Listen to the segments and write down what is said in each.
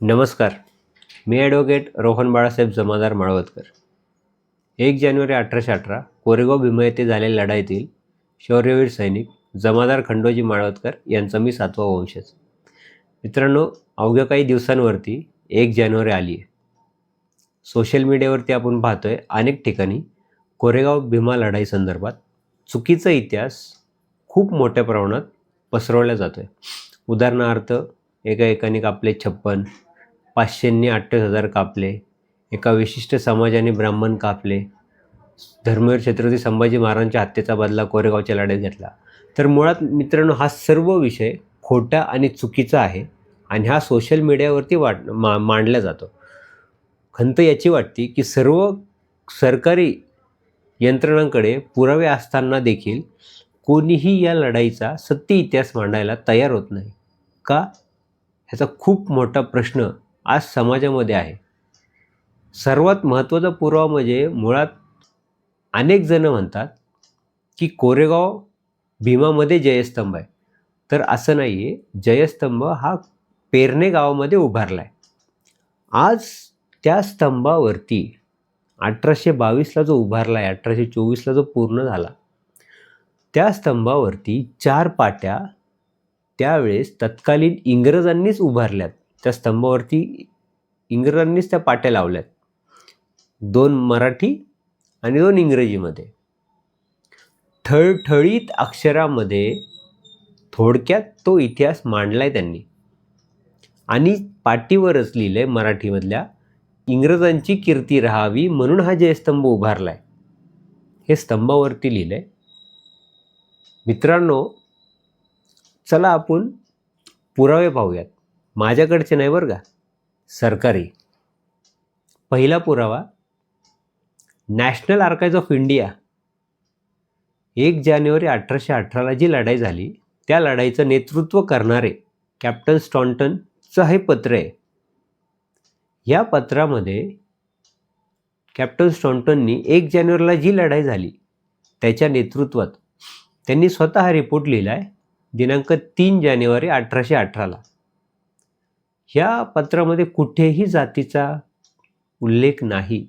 नमस्कार. मी ॲडव्होकेट रोहन बाळासाहेब जमादार माळवतकर. एक जानेवारी अठराशे अठरा कोरेगाव भीमा येथे झालेल्या लढाईतील शौर्यवीर सैनिक जमादार खंडोजी माळवतकर यांचा मी सातवा वंशज. मित्रांनो अवघ्या काही दिवसांवरती एक जानेवारी आली आहे. सोशल मीडियावरती आपण पाहतोय अनेक ठिकाणी कोरेगाव भीमा लढाई संदर्भात चुकीचा इतिहास खूप मोठ्या प्रमाणात पसरवला जातो आहे उदाहरणार्थ एका एकाने कापले छप्पन पाचशेंनी अठ्ठावीस हजार कापले. एका विशिष्ट समाजाने ब्राह्मण कापले. धर्मवीर छत्रपती संभाजी महाराजांच्या हत्येचा बदला कोरेगावच्या लढाईत घेतला. तर मुळात मित्रांनो हा सर्व विषय खोटा आणि चुकीचा आहे आणि हा सोशल मीडियावरती वाट मा मांडला जातो. खंत याची वाटते की सर्व सरकारी यंत्रणांकडे पुरावे असताना देखील कोणीही या लढाईचा सत्य इतिहास मांडायला तयार होत नाही. का? ह्याचा खूप मोठा प्रश्न आज समाजामध्ये आहे. सर्वात महत्त्वाचा पुरावा म्हणजे मुळात अनेक जणं म्हणतात की कोरेगाव भीमामध्ये जयस्तंभ आहे. तर असं नाही आहे जयस्तंभ हा पेरणे गावामध्ये उभारला आहे आज त्या स्तंभावरती अठराशे बावीसला जो उभारला आहे अठराशे चोवीसला जो पूर्ण झाला त्या स्तंभावरती चार पाट्या त्यावेळेस तत्कालीन इंग्रजांनीच उभारल्यात. त्या स्तंभावरती इंग्रजांनीच त्या पाट्या लावल्यात. दोन मराठी आणि दोन इंग्रजीमध्ये. ठळठळीत अक्षरामध्ये थोडक्यात तो इतिहास मांडलाय त्यांनी. आणि पाटीवरच लिहिलंय मराठीमधल्या इंग्रजांची कीर्ती राहावी म्हणून हा जयस्तंभ उभारलाय. हे स्तंभावरती लिहिलंय. मित्रांनो चला आपण पुरावे पाहूयात. माझ्याकडचे नाही बरं का. सरकारी. पहिला पुरावा नॅशनल आर्काईज ऑफ इंडिया एक जानेवारी अठराशे अठराला जी लढाई झाली त्या लढाईचं नेतृत्व करणारे कॅप्टन स्टॉन्टनचं हे पत्र आहे. या पत्रामध्ये कॅप्टन स्टॉन्टननी एक जानेवारीला जी लढाई झाली त्याच्या नेतृत्वात त्यांनी स्वतः हा रिपोर्ट लिहिला आहे दिनांक तीन जानेवारी अठराशे अठराला. ह्या पत्रामध्ये कुठेही जातीचा उल्लेख नाही.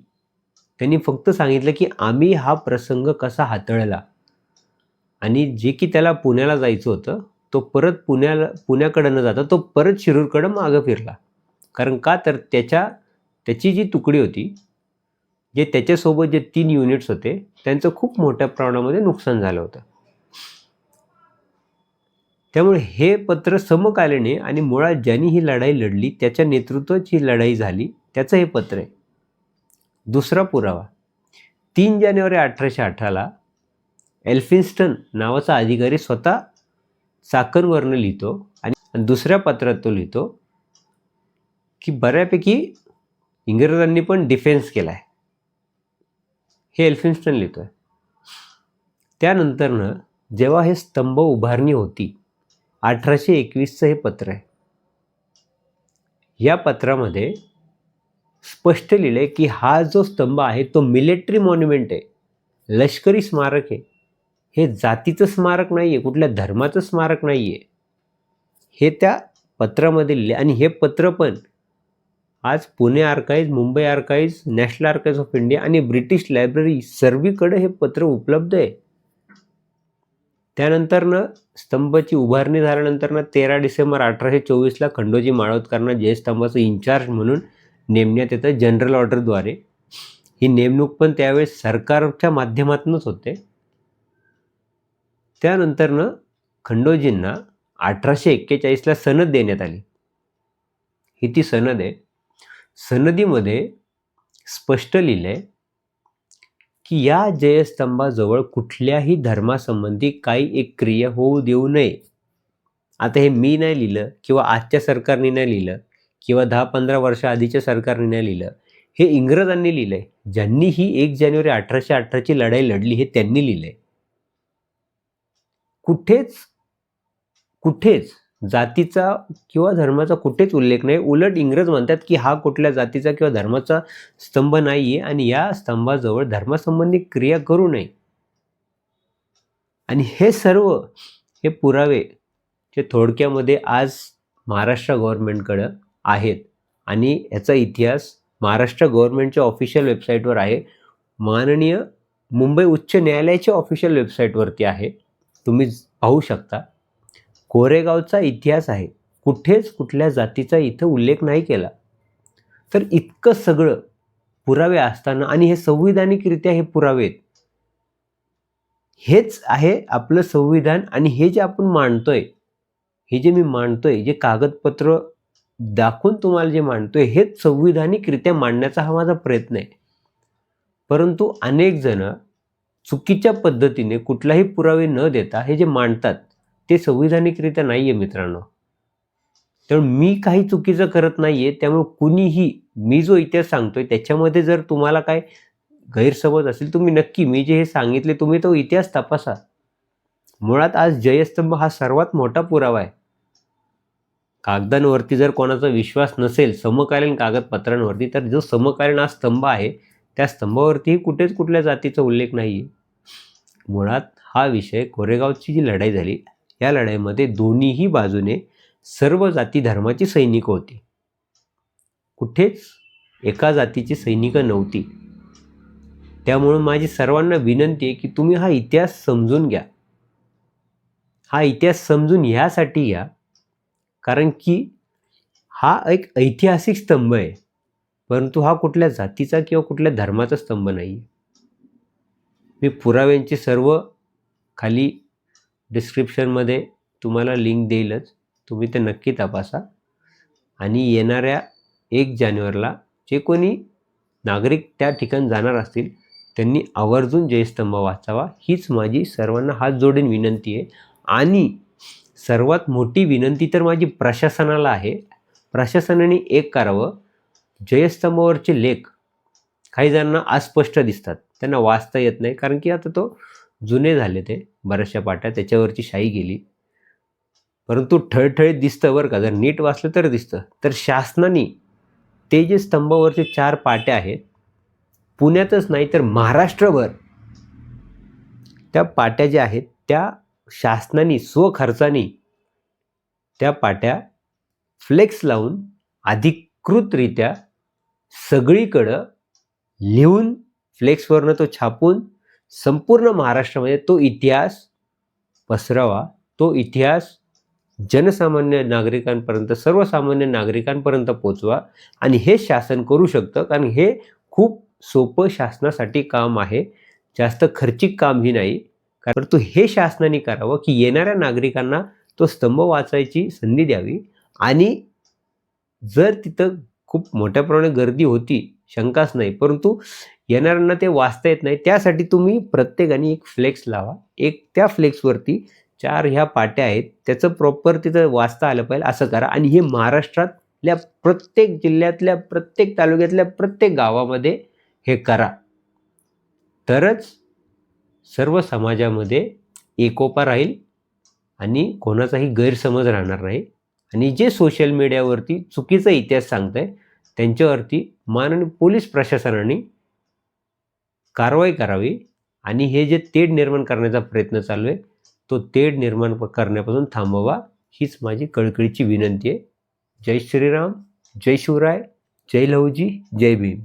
त्यांनी फक्त सांगितलं की आम्ही हा प्रसंग कसा हाताळला आणि जे की त्याला पुण्याला जायचं होतं तो परत पुण्याला पुण्याकडं न जाता तो परत शिरूरकडं मागं फिरला. कारण का? तर त्याच्या त्याची जी तुकडी होती जे त्याच्यासोबत जे तीन युनिट्स होते त्यांचं खूप मोठ्या प्रमाणामध्ये नुकसान झालं होतं. त्यामुळे हे पत्र समकालीने आणि मुळात ज्यांनी ही लढाई लढली त्याच्या नेतृत्वाची लढाई झाली त्याचं हे पत्र आहे. दुसरा पुरावा. तीन जानेवारी अठराशे अठराला एल्फिन्स्टन नावाचा अधिकारी स्वतः चाकणवरनं लिहितो आणि दुसऱ्या पत्रात तो लिहितो की बऱ्यापैकी इंग्रजांनी पण डिफेन्स केला आहे हे एल्फिन्स्टन लिहितो आहे त्यानंतरनं जेव्हा हे स्तंभ उभारणी होती अठराशे एकवीसचं हे पत्र आहे. या पत्रामध्ये स्पष्ट लिहिलं आहे की हा जो स्तंभ आहे तो मिलिटरी मॉन्युमेंट आहे. लष्करी स्मारक आहे. हे जातीचं स्मारक नाही आहे कुठल्या धर्माचं स्मारक नाही आहे हे त्या पत्रामध्ये लिहिले आणि हे पत्र पण आज Pune archives Mumbai archives national archives of India आणि ब्रिटिश लायब्ररी सर्वीकडे हे पत्र उपलब्ध आहे. त्यानंतरनं स्तंभाची उभारणी झाल्यानंतरनं तेरा डिसेंबर अठराशे चोवीसला खंडोजी माळवतकरांना जयस्तंभाचं इन्चार्ज म्हणून नेमण्यात येतं जनरल ऑर्डरद्वारे ही नेमणूक पण त्यावेळेस सरकारच्या माध्यमातूनच होते. त्यानंतरनं खंडोजींना अठराशे एक्केचाळीसला सनद देण्यात आली. ही ती सनद आहे. सनदीमध्ये स्पष्ट लिहिलं आहे की या जयस्तंभाजवळ कुठल्याही धर्मासंबंधी काही एक क्रिया होऊ देऊ नये. आता हे मी नाही लिहिलं किंवा आजच्या सरकारने नाही लिहिलं किंवा दहा पंधरा वर्ष आधीच्या सरकारने नाही लिहिलं हे इंग्रजांनी लिहिलं आहे ज्यांनी ही एक जानेवारी अठराशे अठराची लढाई लढली हे त्यांनी लिहिलं आहे कुठेच कुठेच जातीचा किंवा धर्माचा कुठेच उल्लेख नाही. उलट इंग्रज म्हणतात की हा कुठल्या जातीचा किंवा धर्माचा स्तंभ नाही आहे आणि या स्तंभाजवळ धर्मासंबंधी क्रिया करू नये. आणि हे सर्व हे पुरावे जे थोडक्यामध्ये आज महाराष्ट्र गव्हर्नमेंटकडं आहेत आणि याचा इतिहास महाराष्ट्र गव्हर्नमेंटच्या ऑफिशियल वेबसाईटवर आहे. माननीय मुंबई उच्च न्यायालयाच्या ऑफिशियल वेबसाईटवरती आहे. तुम्ही पाहू शकता. कोरेगावचा इतिहास आहे. कुठेच कुठल्या जातीचा इथं उल्लेख नाही केला. तर इतकं सगळं पुरावे असताना आणि हे संविधानिकरित्या हे पुरावे आहेत. हेच आहे आपलं संविधान आणि हे जे आपण मांडतोय हे जे मी मांडतोय जे कागदपत्र दाखवून तुम्हाला जे मांडतोय हेच संविधानिकरित्या मांडण्याचा हा माझा प्रयत्न आहे. परंतु अनेक जण चुकीच्या पद्धतीने कुठलाही पुरावे न देता हे जे मांडतात ते संविधानिकरित्या नाही आहे मित्रांनो. त्यामुळे मी काही चुकीचं करत नाही आहे त्यामुळे कुणीही मी जो इतिहास सांगतोय त्याच्यामध्ये जर तुम्हाला काय गैरसमज असेल तुम्ही नक्की मी जे हे सांगितले तुम्ही तो इतिहास तपासा. मुळात आज जयस्तंभ हा सर्वात मोठा पुरावा आहे. कागदांवरती जर कोणाचा विश्वास नसेल समकालीन कागदपत्रांवरती तर जो समकालीन हा स्तंभ आहे त्या स्तंभावरतीही कुठेच कुठल्या जातीचा उल्लेख नाही आहे मुळात हा विषय कोरेगावची जी लढाई झाली या लढाईमध्ये दोन्हीही बाजूने सर्व जाती धर्माची सैनिक होती. कुठेच एका जातीची सैनिकं नव्हती. त्यामुळं माझी सर्वांना विनंती आहे की तुम्ही हा इतिहास समजून घ्या. हा इतिहास समजून ह्यासाठी घ्या कारण की हा एक ऐतिहासिक स्तंभ आहे. परंतु हा कुठल्या जातीचा किंवा कुठल्या धर्माचा स्तंभ नाही आहे मी पुराव्यांची सर्व खाली डिस्क्रिप्शनमध्ये तुम्हाला लिंक देईलच. तुम्ही ते नक्की तपासा. आणि येणाऱ्या एक जानेवारीला जे कोणी नागरिक त्या ठिकाणी जाणार असतील त्यांनी आवर्जून जयस्तंभ वाचावा. हीच माझी सर्वांना हात जोडून विनंती आहे. आणि सर्वात मोठी विनंती तर माझी प्रशासनाला आहे. प्रशासनाने एक करावं. जयस्तंभावरचे लेख काही जणांना अस्पष्ट दिसतात. त्यांना वाचता येत नाही. कारण की आता तो जुने झाले ते बऱ्याचशा पाट्या त्याच्यावरची शाई गेली. परंतु ठळठळीत दिसतं बरं का जर नीट वाचलं तर दिसतं. तर शासनाने ते जे स्तंभावरचे चार पाट्या आहेत पुण्यातच नाही तर महाराष्ट्रभर त्या पाट्या ज्या आहेत त्या शासनाने स्वखर्चाने त्या पाट्या फ्लेक्स लावून अधिकृतरित्या सगळीकडं लिहून फ्लेक्सवरनं तो छापून संपूर्ण महाराष्ट्रामध्ये तो इतिहास पसरावा. तो इतिहास जनसामान्य नागरिकांपर्यंत सर्वसामान्य नागरिकांपर्यंत पोचवा आणि हे शासन करू शकतं कारण हे खूप सोपं शासनासाठी काम आहे. जास्त खर्चिक काम ही नाही. परंतु हे शासनाने करावं की येणाऱ्या नागरिकांना तो स्तंभ वाचायची संधी द्यावी. आणि जर तिथं खूप मोठ्या प्रमाणात गर्दी होती शंकाच नाही. परंतु येणाऱ्यांना ते वाचता येत नाही. त्यासाठी तुम्ही प्रत्येकाने एक फ्लेक्स लावा. एक त्या फ्लेक्सवरती चार ह्या पाट्या आहेत. त्याचं प्रॉपर तिथं वाचता आलं पाहिजे असं करा. आणि हे महाराष्ट्रातल्या प्रत्येक जिल्ह्यातल्या प्रत्येक तालुक्यातल्या प्रत्येक गावामध्ये हे करा. तरच सर्व समाजामध्ये एकोपा राहील आणि कोणाचाही गैरसमज राहणार नाही. आणि जे सोशल मीडियावरती चुकीचा इतिहास सांगत आहे त्यांच्यावरती माननीय पोलीस प्रशासनाने कारवाई करावी आणि हे जे तेढ निर्माण करण्याचा प्रयत्न चालू आहे तो तेढ निर्माण करण्यापासून थांबवा हीच माझी कळकळीची विनंती आहे. जय श्रीराम जय शिवराय जय लहूजी जय भीम.